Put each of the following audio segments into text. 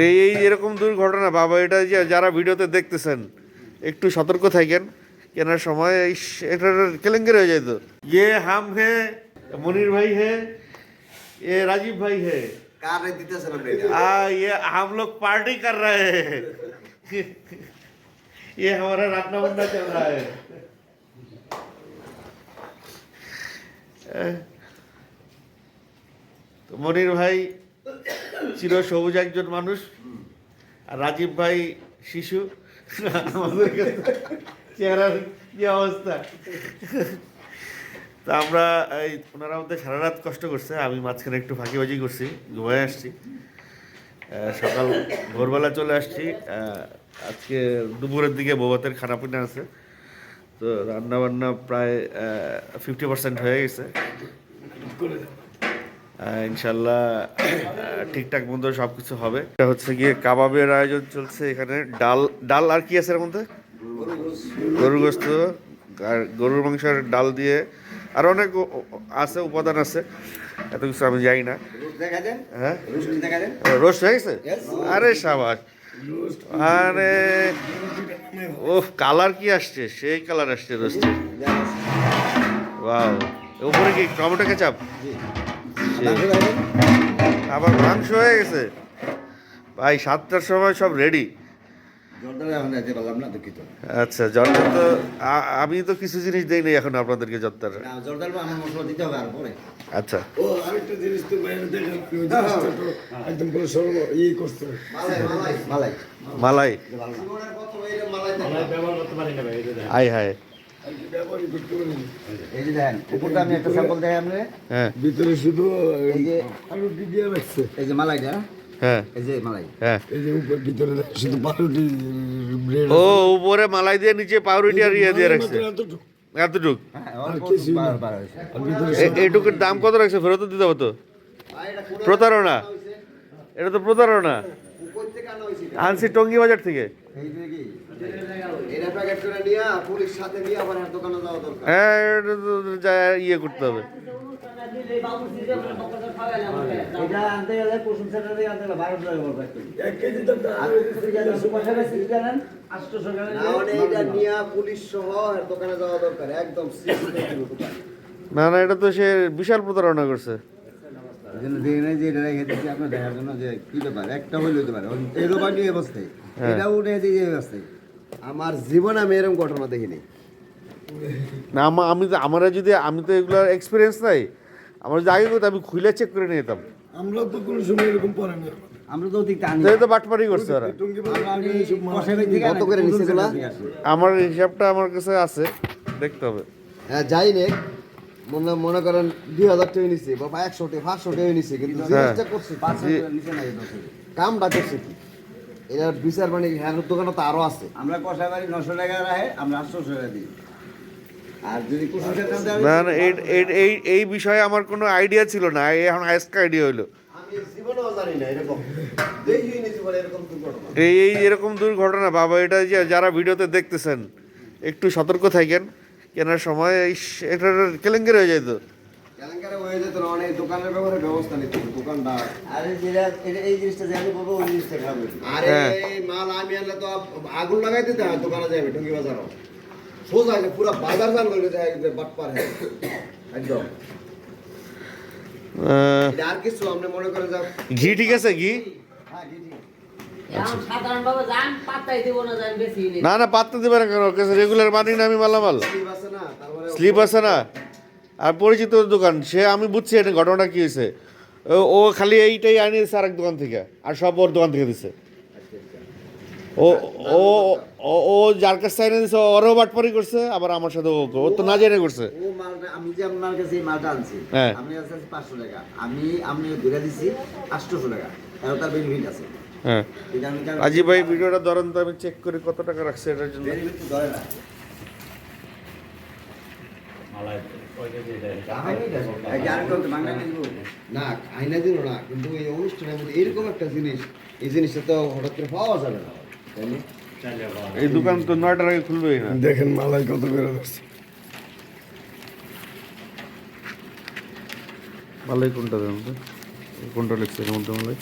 এই এই এরকম দুর্ঘটনা বাবা এটা যে যারা ভিডিওতে দেখতেছেন একটু সতর্ক থাকেন কেনার সময় এই স- এটা কেলেঙ্কারি হয়ে যেত ইয়ে হাম হে মনির ভাই হে ये राजीव भाई है कार नहीं देते सर हमने आ, ये हम लोग पार्टी कर रहे हैं ये हमारा रातना बंदा चल रहा है তো মনির ভাই চির সবুজ একজন মানুষ, আর রাজীব ভাই শিশু। আমাদের চেহারার কি অবস্থা? তা আমরা এই, ওনারা আমাদের সারা রাত কষ্ট করছে, আমি মাঝখানে একটু ফাঁকিবাজি করছি, ঘুমায় আসছি। সকাল ভোরবেলা চলে আসছি। আজকে দুপুরের দিকে বৌভাতের খানা পিনা আছে। তো রান্না বান্না প্রায় ফিফটি পার্সেন্ট হয়ে গেছে। ইনশাল্লাহ ঠিকঠাক মতো সব কিছু হবে। এটা হচ্ছে গিয়ে কাবাবের আয়োজন চলছে এখানে। ডাল ডাল আর কি আছে এর মধ্যে? গরু গোস্ত। আর গরুর মাংসের ডাল দিয়ে আর অনেক আছে উপাদান আছে। এত কিছু আমি জানি না। হ্যাঁ? রোস্ট হয়ে গেছে? আরে সাবাস। আরে ও কালার কি আসছে? সেই কালার আসছে রোস্টের। বাহ ওপরে কি টমেটো কেচাপ? জি। আবার মাংস হয়ে গেছে। ভাই সাতটার সময় সব রেডি আচ্ছা জর্দার তো আমি তো কিছু জিনিস দেই নাই এখন আপনাদেরকে জর্দার। না জর্দার আমার মশলা দিতে হবে আর পরে। আচ্ছা। ও আরেকটা জিনিস তো বাইরে দেখেন আপনি ওই জিনিসটা তো একদম পুরো সর্ব ই করছে। মালাই মালাই আই হায় ব্যবহারই করতে পারি এই যে দেখেন উপরটা আমি একটা স্যাম্পল দেখাই আপনি হ্যাঁ। ভিতরে শুধু এই যে আলু দিয়ে রাখছে। এই যে মালাইটা হ্যাঁ? এই যে মালাই। হ্যাঁ। এই যে উপর ভিতরে শুধু পাউরুটি ও উপরে মালাই দিয়ে নিচে পাউরুটি আর ইয়ে দিয়ে রাখছে। এতটুক। এইটুকুর দাম কত রাখছে? ফেরত দিতে হবে তো? প্রতারণা। এটা তো প্রতারণা। আনছি টঙ্গি বাজার থেকে। এই যে কি? এটা প্যাকেট করে নিয়ে পুলিশ সাথে নিয়ে আবার আর দোকানে যাওয়া দরকার। হ্যাঁ ইয়ে করতে হবে। না না এটা তো সে বিশাল প্রতারণা করছে। এই দেখে নেই যে এটা রেখে দিচ্ছি আপনার দেখার জন্য যে কি ব্যাপার? একটা হইলে হতে পারে এরকম নিয়ে অবস্থায়। হ্যাঁ। উঠে দিয়ে অবস্থায়। আমার জীবনে আমি এরকম ঘটনা দেখিনি। না আমা- আমি তো আমার যদি আমি তো এগুলোর এক্সপিরিয়েন্স নাই। আমার যদি আগে করতে আমি খুলে চেক করে নিয়ে যেতাম। আমরাও তো কোনো সময় এরকম পরে না আমরা তো অধিক টানি তো বাটপারি করছে ওরা। আমরা কত করে আমার হিসাবটা আমার কাছে আছে দেখতে হবে। হ্যাঁ যাই নে। মনে মনে করেন দুই হাজার টাকা বাবা একশো টাকা পাঁচশো টাকা নিচ্ছে কিন্তু জিনিসটা করছে নিচে নাই কামটা করছে কি? এটা বিচার মানে হ্যাঁ দোকানে তো আরও আছে। আমরা কষাই বাড়ি নশো টাকা রাখে আমরা আটশোশো টাকা দিই। না না এই- এই- এই এই বিষয়ে আমার কোনো আইডিয়া ছিল না এখন আজকে আইডিয়া হইল। আমি জীবনেও জানি না এরকম। দেখিনি জীবনে এরকম দুর্ঘটনা। এই এই এরকম দুর্ঘটনা বাবা এটা যে যারা ভিডিওতে দেখতেছেন একটু সতর্ক থাকেন। কেনার সময় এটা কেলেঙ্কারি হয়ে যেত কেলেঙ্কারে হয়ে যেত অনেক দোকানের ব্যাপারে ব্যবস্থা নিত দোকানটা। আরে যেটা এই জিনিসটা যে আমি বলব ওই জিনিসটা খাব আরে হ্যাঁ। এই মাল আমি আনলে তো আগুন লাগাই দিতে হয় দোকানে যাবে টঙ্গি বাজারও। সোজা পুরো বাজার জান করে যায় বাটপার হ্যাঁ একদম। আর কিছু আপনি মনে করেন ঘি ঠিক আছে ঘি? হ্যাঁ যান পাত্তাই দিব না না না পাত্তা দেবে না কেন? রেগুলার মানি না আমি মালামাল। স্লিপ আছে না? আর পরিচিত দোকান সে আমি বুঝছি এটা ঘটনাটা কি হয়েছে। ও- খালি এইটাই আনিয়েছে আরেক দোকান থেকে আর সব ওর দোকান থেকে দিছে। ও ও ও- ও যার কাছ থেকে এনে দিছে ওরও বাটপারি করছে আবার আমার সাথে ও ও তো না জেনে করছে। ও মালটা আমি যে আপনার কাছে এই মালটা আনছি হ্যাঁ। আমি আছে পাঁচশো টাকা। আমি আমি ঘুরে দিছি আটশোশো টাকা। এর তার বেনিফিট আছে। হ্যাঁ। আজি ভাই ভিডিওটা ধরেন তো আমি চেক করি কত টাকা রাখছে এটার জন্য। বেনিফিট ধরে না এই যে আরেকটা হচ্ছে, বাংলা নিয়ে দিব? না আইনা দিল না কিন্তু এই অনুষ্ঠানের মধ্যে এরকম একটা জিনিস এই জিনিসটা তো হঠাৎ করে পাওয়া যাবে না এই দোকান তো নয়টার আগে খুলবেই না। দেখেন মালাই কত করে ধরছে। মালাই কোনটা দেন? কোনটা লিখছে এর মধ্যে মালাই?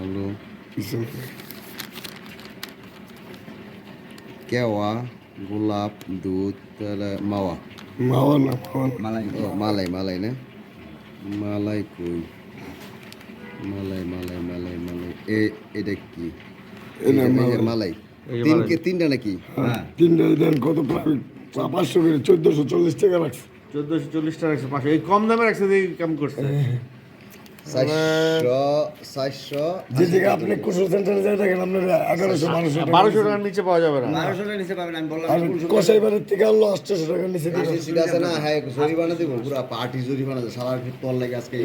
আলু। কেওয়া গোলাপ দুধ তাহলে মাওয়া মাওয়া না মালাই মালাই মালাই না মালাই কই মালাই মালাই মালাই মালাই এ এটা কি এই এই মালাই তিন কে তিনটা নাকি হ্যাঁ, তিনটা দেন কত পাঁচশো করে চোদ্দশো চল্লিশ টাকা রাখছে। চোদ্দোশো চল্লিশ টাকা রাখছে পাঁচশো। এই কম দামে রাখছে দেখি কেমন করছে। চারশো চারশো। আপনি কুশল সেন্টারে যাই দেখেন আপনার এগারোশো বারোশো বারোশো টাকার নিচে পাওয়া যাবে না। বারোশো টাকা নিচে পাবেন আমি বললাম আর কষাইবারের থেকে আনলো আটশোশো টাকার নিচে দিবে আছে না হ্যাঁ জরিমানা দিব পুরো পার্টি জরিমানা সারা লাগে আজকে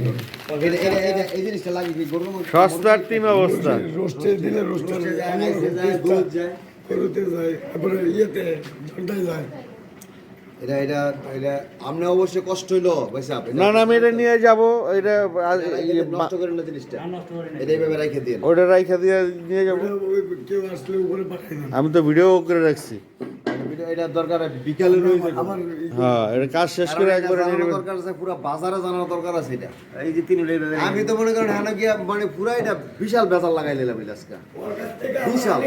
এই জিনিসটা লাগে কি গরুর সস্তার তিন অবস্থা। রোস্টে দিলে রোস্টের যায়, যায়, দুধ যায়। গরুতে যায় তারপরে ইয়েতে যায়। এটা এটা এটা আপনি অবশ্যই কষ্ট হইল পয়সা না না আমি এটা নিয়ে যাব এটা নষ্ট করেন না জিনিসটা এটা এইভাবে রেখে দিয়ে ওটা রাইখা দিয়ে নিয়ে যাব। কেউ আসলে উপরে পাঠাই আমি তো ভিডিও করে রাখছি। এটা দরকার বিকালে রয়েছে হ্যাঁ এটা কাজ শেষ করে একবারে। দরকার আছে পুরো বাজারে জানার দরকার আছে এটা। এই যে তিন আমি তো মনে করেন গিয়া মানে পুরো এটা বিশাল বেজাল লাগাই নিলাম আজকে বিশাল।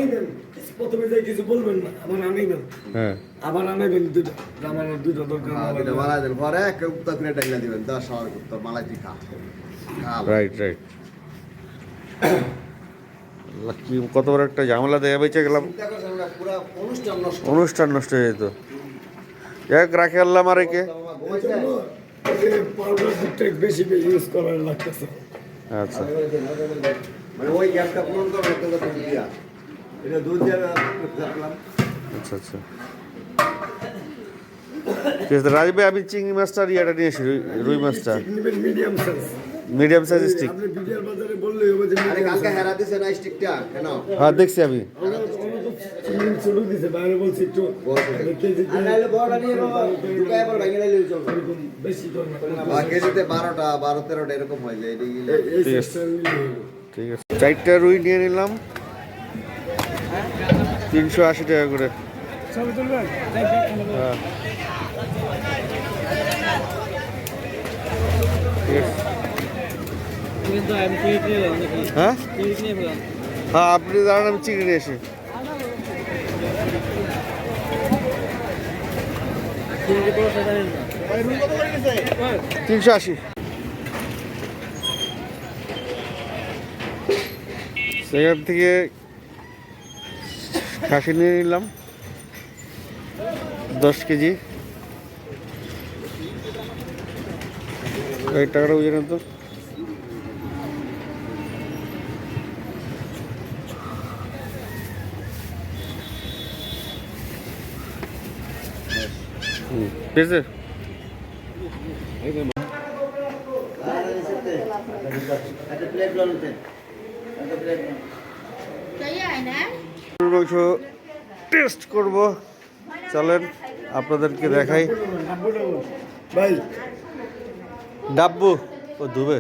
প্রথমে যাই কিছু বলবেন না আনাইবেন হ্যাঁ। আবার আনাইবেন দুইটা। আমার দুইটা দরকার হ্যাঁ, দুইটা মালাই দেন। পরে এক উত্তা করে ডাইলা দিবেন। দশ সাল তোর মালাই তুই খা রাইট রাইট কি কত বড় একটা ঝামেলা দেখা বেঁচে গেলাম। আমরা অনুষ্ঠান নষ্ট। হয়ে যেত। যাক রাখে আল্লাহ আমার হয়। বেশি ইউজ করার আচ্ছা। মানে ওই গ্যাপটা পূরণ করব দিয়া এটা দুধ দিয়ে রাখলাম আচ্ছা আচ্ছা। ঠিক আছে রাজবে আমি চিংড়ি মাছটা আর ইয়েটা নিয়ে এসি রুই- মাছটা। মিডিয়াম সাইজ মিডিয়াম সাইজ স্টিক আপনি বিডিআর বাজারে বললেই হবে যে আরে কালকে হেরা দিছে না স্টিকটা কেন? হ্যাঁ দেখছি আমি। দিছে বাইরে বলছি একটু বড়টা নিয়ে চলবে। বেশি না। কেজিতে এরকম হয়ে যায় ঠিক আছে। চারটা রুই নিয়ে নিলাম। তিনশো আশি টাকা করে। হ্যাঁ। হ্যাঁ আপনি দাঁড়ান, আমি চিংড়ি এসে তিনশো আশি। সেখান থেকে খাসি নিয়ে নিলাম। দশ কেজি। এই টাকাটা বুঝে তো হুম, ঠিক আছে গরুর মাংস টেস্ট করব। চলেন আপনাদেরকে দেখাই। ভাই। ডাব্বু। ও ধুবে।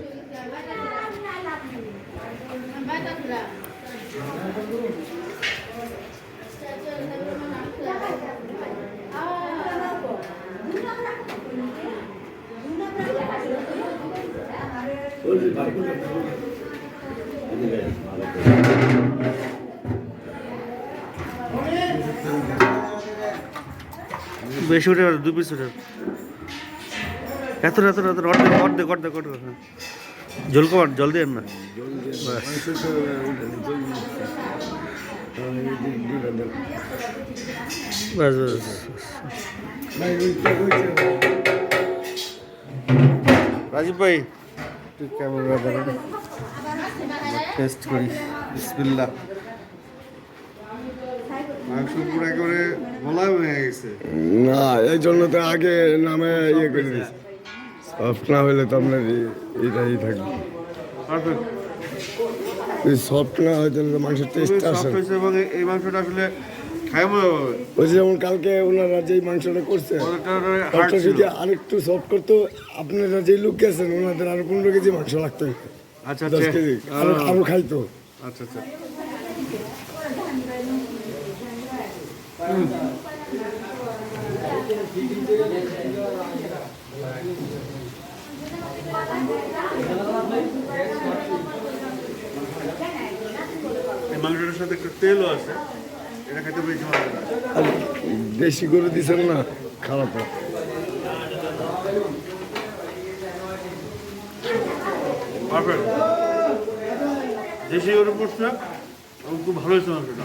বেশি উঠে দু পিস উঠে এত এত এত অর্ধেক অর্ধেক অর্ধেক হ্যাঁ। জল কমান, জল দিয়ে না। রাজীব ভাই। তুই ক্যামেরা টেস্ট করি বিসমিল্লাহ মাংস পুরো একেবারে গলা হয়ে গেছে না এই জন্য তো আগে নামে ইয়ে করে দিয়েছি। সফট না হলে তো আপনার এটাই থাকবে। সফট না হয় তো মাংসের টেস্ট আসে এই মাংসটা আসলে ওই যেমন কালকে ওনারা যেই মাংসটা করছে ওটা যদি আরেকটু সফট করতো আপনারা যেই লোক গেছেন ওনাদের আরও পনেরো কেজি মাংস লাগতো। আচ্ছা দশ আচ্ছা। কেজি। আরও খাইতো। আচ্ছা আচ্ছা। মাংসটার সাথে একটু তেলও আছে। এটা খেতে বেশি ভালো গরু দিছেন না খারাপ। পারফেক্ট। দেশি গরু পড়ছে খুব ভালো হয়েছে মাংসটা।